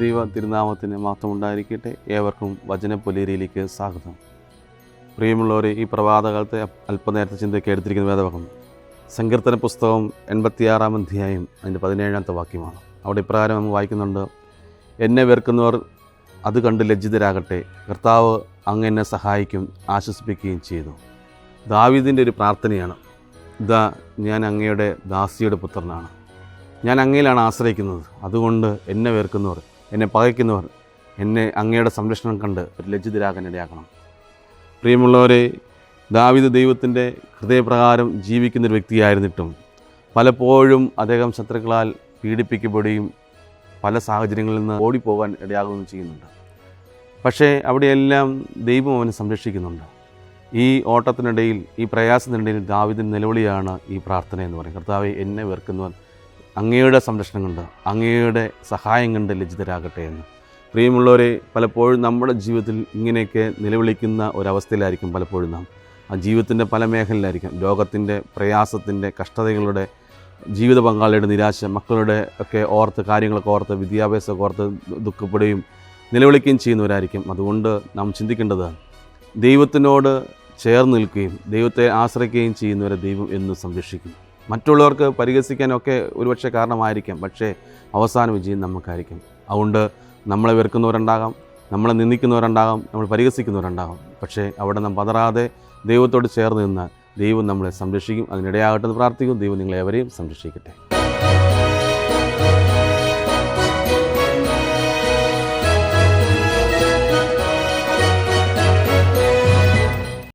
ദൈവ തിരുനാമത്തിന് മാത്രം ഉണ്ടായിരിക്കട്ടെ ഏവർക്കും വചനപ്പൊലേരിയിലേക്ക് സ്വാഗതം. പ്രിയമുള്ളവരെ ഈ പ്രഭാതകാലത്തെ അല്പനേരത്തെ ചിന്തയ്ക്ക് എടുത്തിരിക്കുന്ന വേദഭാഗം സങ്കീർത്തന പുസ്തകം എൺപത്തിയാറാം അധ്യായം അതിന്റെ പതിനേഴാമത്തെ വാക്യമാണ്. അവിടെ ഇപ്രകാരം നമ്മൾ വായിക്കുന്നുണ്ട്. എന്നെ വെറുക്കുന്നവർ അത് കണ്ട് ലജ്ജിതരാകട്ടെ. കർത്താവ് അങ്ങ് എന്നെ സഹായിക്കും ആശ്വസിപ്പിക്കുകയും ചെയ്തു ദാവീദിന്റെ ഒരു പ്രാർത്ഥനയാണ്. ഇതാ ഞാൻ അങ്ങയുടെ ദാസിയുടെ പുത്രനാണ്. ഞാൻ അങ്ങയിലാണ് ആശ്രയിക്കുന്നത്. അതുകൊണ്ട് എന്നെ വെറുക്കുന്നവർ എന്നെ പകയ്ക്കുന്നവർ എന്നെ അങ്ങയുടെ സംരക്ഷണം കണ്ട് ഒരു ലജ്ജിതരാകാൻ ഇടയാക്കണം. പ്രിയമുള്ളവരെ ദാവിദ് ദൈവത്തിന്റെ ഹൃദയപ്രകാരം ജീവിക്കുന്ന ഒരു വ്യക്തിയായിരുന്നിട്ടും പലപ്പോഴും അദ്ദേഹം ശത്രുക്കളാൽ പീഡിപ്പിക്കപ്പെടുകയും പല സാഹചര്യങ്ങളിൽ നിന്ന് ഓടിപ്പോകാൻ ഇടയാകുകയും ചെയ്യുന്നുണ്ട്. പക്ഷേ അവിടെയെല്ലാം ദൈവം അവനെ സംരക്ഷിക്കുന്നുണ്ട്. ഈ ഓട്ടത്തിനിടയിൽ ഈ പ്രയാസത്തിനിടയിൽ ദാവിദിന്റെ നിലവിളിയാണ് ഈ പ്രാർത്ഥന എന്ന് പറയും കർത്താവെ എന്നെ വെറുക്കുന്നവൻ അങ്ങയുടെ സംരക്ഷണം കണ്ട് അങ്ങയുടെ സഹായം കണ്ട് ലജ്ജിതരാകട്ടെ എന്ന്. പ്രിയമുള്ളവരെ പലപ്പോഴും നമ്മുടെ ജീവിതത്തിൽ ഇങ്ങനെയൊക്കെ നിലവിളിക്കുന്ന ഒരവസ്ഥയിലായിരിക്കും പലപ്പോഴും നാം. ആ ജീവിതത്തിന്റെ പല മേഖലയിലായിരിക്കും. ലോകത്തിന്റെ പ്രയാസത്തിന്റെ കഷ്ടതകളുടെ ജീവിത പങ്കാളിയുടെ നിരാശ മക്കളുടെ ഒക്കെ ഓർത്ത് കാര്യങ്ങളൊക്കെ ഓർത്ത് വിദ്യാഭ്യാസമൊക്കെ ഓർത്ത് ദുഃഖപ്പെടുകയും നിലവിളിക്കുകയും ചെയ്യുന്നവരായിരിക്കും. അതുകൊണ്ട് നാം ചിന്തിക്കേണ്ടത് ദൈവത്തിനോട് ചേർന്ന് നിൽക്കുകയും ദൈവത്തെ ആശ്രയിക്കുകയും ചെയ്യുന്നവരെ ദൈവം എന്നും സംരക്ഷിക്കും. മറ്റുള്ളവർക്ക് പരിഹസിക്കാനൊക്കെ ഒരുപക്ഷെ കാരണമായിരിക്കാം പക്ഷേ അവസാന വിജയം നമുക്കായിരിക്കും. അതുകൊണ്ട് നമ്മളെ വെറുക്കുന്നവരുണ്ടാകാം നമ്മളെ നിന്ദിക്കുന്നവരുണ്ടാകാം നമ്മൾ പരിഹസിക്കുന്നവരുണ്ടാകാം. പക്ഷേ അവിടെ നാം പതറാതെ ദൈവത്തോട് ചേർന്ന് നിന്ന് ദൈവം നമ്മളെ സംരക്ഷിക്കും അതിനിടയാകട്ടെ എന്ന് പ്രാർത്ഥിക്കും ദൈവം നിങ്ങളെ എവരെയും സംരക്ഷിക്കട്ടെ.